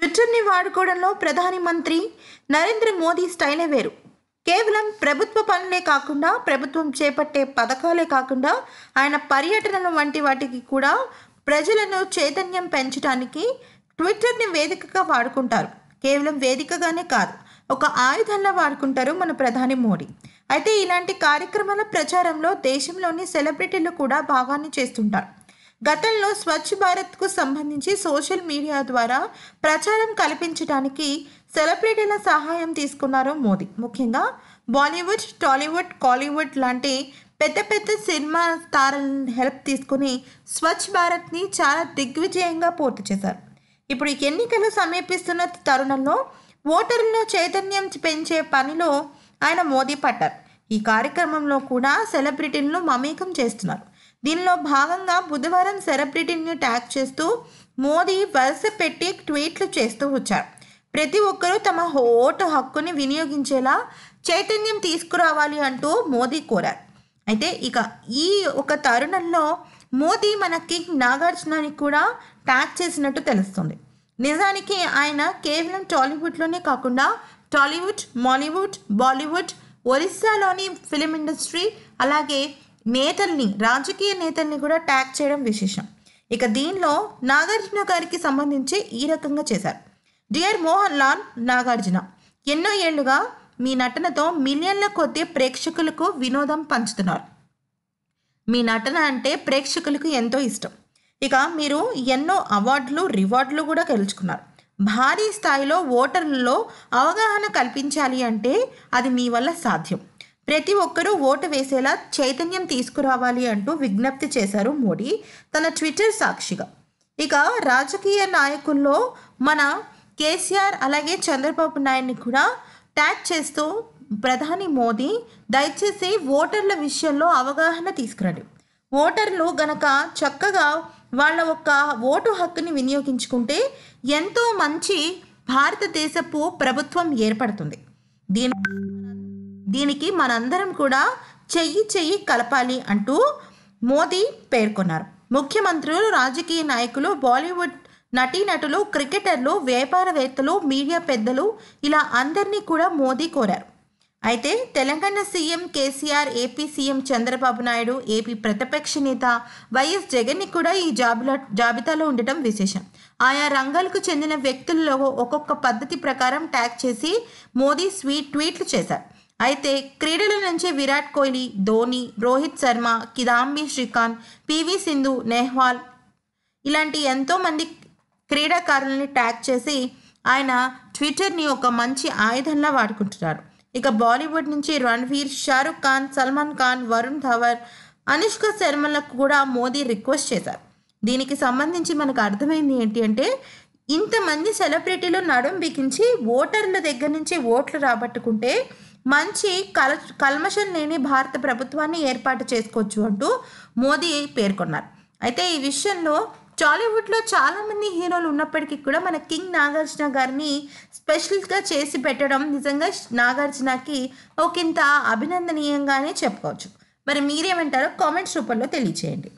ట్విట్టర్ని వాడుకోవడంలో ప్రధాని మంత్రి నరేంద్ర మోదీ స్టైలే వేరు. కేవలం ప్రభుత్వ పనులే కాకుండా ప్రభుత్వం చేపట్టే పథకాలే కాకుండా ఆయన పర్యటనలు వంటి వాటికి కూడా ప్రజలను చైతన్యం పెంచడానికి ట్విట్టర్ని వేదికగా వాడుకుంటారు. కేవలం వేదికగానే కాదు ఒక ఆయుధంలా వాడుకుంటారు మన ప్రధాని మోడీ. అయితే ఇలాంటి కార్యక్రమాల ప్రచారంలో దేశంలోని సెలబ్రిటీలు కూడా భాగాన్ని చేస్తుంటారు. గతంలో స్వచ్ఛ భారత్కు సంబంధించి సోషల్ మీడియా ద్వారా ప్రచారం కల్పించడానికి సెలబ్రిటీల సహాయం తీసుకున్నారు మోదీ. ముఖ్యంగా బాలీవుడ్ టాలీవుడ్ కాలీవుడ్ లాంటి పెద్ద పెద్ద సినిమా తారలను హెల్ప్ తీసుకుని స్వచ్ఛ భారత్ని చాలా దిగ్విజయంగా పూర్తి చేశారు. ఇప్పుడు ఈ ఎన్నికలు సమీపిస్తున్న తరుణంలో ఓటర్లలో చైతన్యం పెంచే పనిలో ఆయన మోదీ పడ్డారు. ఈ కార్యక్రమంలో కూడా సెలబ్రిటీలను మమేకం చేస్తున్నారు. దీనిలో భాగంగా బుధవారం సెలబ్రిటీని ట్యాగ్ చేస్తూ మోదీ వరుస పెట్టి ట్వీట్లు చేస్తూ వచ్చారు. ప్రతి ఒక్కరూ తమ ఓటు హక్కుని వినియోగించేలా చైతన్యం తీసుకురావాలి అంటూ మోదీ కోరారు. అయితే ఇక ఈ ఒక తరుణంలో మోదీ మన కింగ్ నాగార్జునని కూడా ట్యాగ్ చేసినట్టు తెలుస్తుంది. నిజానికి ఆయన కేవలం టాలీవుడ్లోనే కాకుండా టాలీవుడ్ మాలీవుడ్ బాలీవుడ్ ఒరిస్సాలోని ఫిలిం ఇండస్ట్రీ అలాగే నేతల్ని రాజకీయ నేతల్ని కూడా ట్యాగ్ చేయడం విశేషం. ఇక దీనిలో నాగార్జున గారికి సంబంధించి ఈ రకంగా చేశారు. డియర్ మోహన్ లాల్ నాగార్జున ఎన్నో ఏళ్ళుగా మీ నటనతో మిలియన్ల కొద్ది ప్రేక్షకులకు వినోదం పంచుతున్నారు. మీ నటన అంటే ప్రేక్షకులకు ఎంతో ఇష్టం. ఇక మీరు ఎన్నో అవార్డులు రివార్డులు కూడా గెలుచుకున్నారు. భారీ స్థాయిలో ఓటర్లలో అవగాహన కల్పించాలి అంటే అది మీ వల్ల సాధ్యం. ప్రతి ఒక్కరూ ఓటు వేసేలా చైతన్యం తీసుకురావాలి అంటూ విజ్ఞప్తి చేశారు మోడీ తన ట్విట్టర్ సాక్షిగా. ఇక రాజకీయ నాయకుల్లో మన కేసీఆర్ అలాగే చంద్రబాబు నాయుడిని కూడా ట్యాగ్ చేస్తూ ప్రధాని మోదీ దయచేసి ఓటర్ల విషయంలో అవగాహన తీసుకురండి. ఓటర్లు గనక చక్కగా వాళ్ళ ఒక్క ఓటు హక్కుని వినియోగించుకుంటే ఎంతో మంచి భారతదేశపు ప్రభుత్వం ఏర్పడుతుంది. దీని దీనికి మనందరం కూడా చెయ్యి చెయ్యి కలపాలి అంటూ మోదీ పేర్కొన్నారు. ముఖ్యమంత్రులు రాజకీయ నాయకులు బాలీవుడ్ నటీనటులు క్రికెటర్లు వ్యాపారవేత్తలు మీడియా పెద్దలు ఇలా అందరినీ కూడా మోదీ కోరారు. అయితే Telangana CM KCR AP CM Chandrababu Naidu AP ప్రతిపక్ష నేత వైఎస్ జగన్ని కూడా ఈ జాబిలా జాబితాలో ఉండటం విశేషం. ఆయా రంగాలకు చెందిన వ్యక్తుల్లో ఒక్కొక్క పద్ధతి ప్రకారం ట్యాగ్ చేసి మోదీ స్వీట్ ట్వీట్లు చేశారు. అయితే క్రీడల నుంచి విరాట్ కోహ్లీ ధోని రోహిత్ శర్మ కిదాంబి శ్రీకాంత్ పివి సింధు నెహ్వాల్ ఇలాంటి ఎంతోమంది క్రీడాకారులని ట్యాగ్ చేసి ఆయన ట్విట్టర్ని ఒక మంచి ఆయుధంలా వాడుకుంటున్నారు. ఇక బాలీవుడ్ నుంచి రణ్వీర్ షారుఖ్ ఖాన్ సల్మాన్ ఖాన్ వరుణ్ ధవర్ అనుష్క శర్మలకు కూడా మోదీ రిక్వెస్ట్ చేశారు. దీనికి సంబంధించి మనకు అర్థమైంది ఏంటి అంటే ఇంతమంది సెలబ్రిటీలు నడుం బిగించి ఓటర్ల దగ్గర నుంచి ఓట్లు రాబట్టుకుంటే మంచి కల కల్మషం లేని భారత ప్రభుత్వాన్ని ఏర్పాటు చేసుకోవచ్చు అంటూ మోదీ పేర్కొన్నారు. అయితే ఈ విషయంలో టాలీవుడ్లో చాలామంది హీరోలు ఉన్నప్పటికీ కూడా మన కింగ్ నాగార్జున గారిని స్పెషల్గా చేసి పెట్టడం నిజంగా నాగార్జునకి ఒకంత అభినందనీయంగానే చెప్పుకోవచ్చు. మరి మీరేమంటారో కామెంట్స్ రూపంలో తెలియచేయండి.